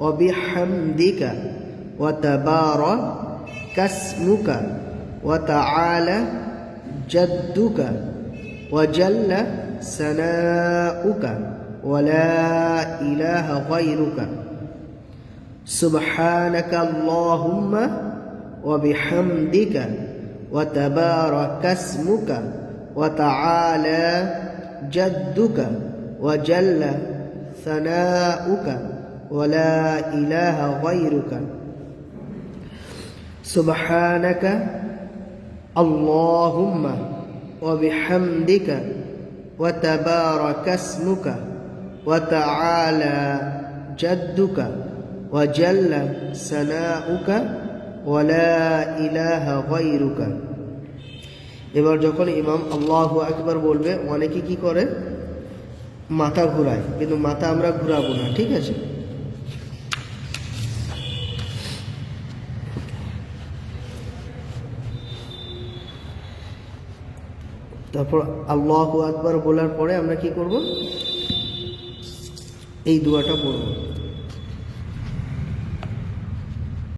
وبحمدك وتبارك اسمك وتعالى جدك وجل ثناؤك ولا إله غيرك. سبحانك اللهم وبحمدك وتبارك اسمك وتعالى جدك وجل ثناؤك ولا إله غيرك سبحانك اللهم وبحمدك وتبارك اسمك وتعالى جدك وجل ثناؤك ولا إله غيرك এবার যখন ইমাম আল্লাহু আকবার বলবে অনেকে কি করে মাথা ঘুরায় কিন্তু মাথা আমরা ঘুরাবো না, ঠিক আছে? তারপর আল্লাহ আকবার বলার পরে আমরা কি করব? এই দুয়াটা পড়ব।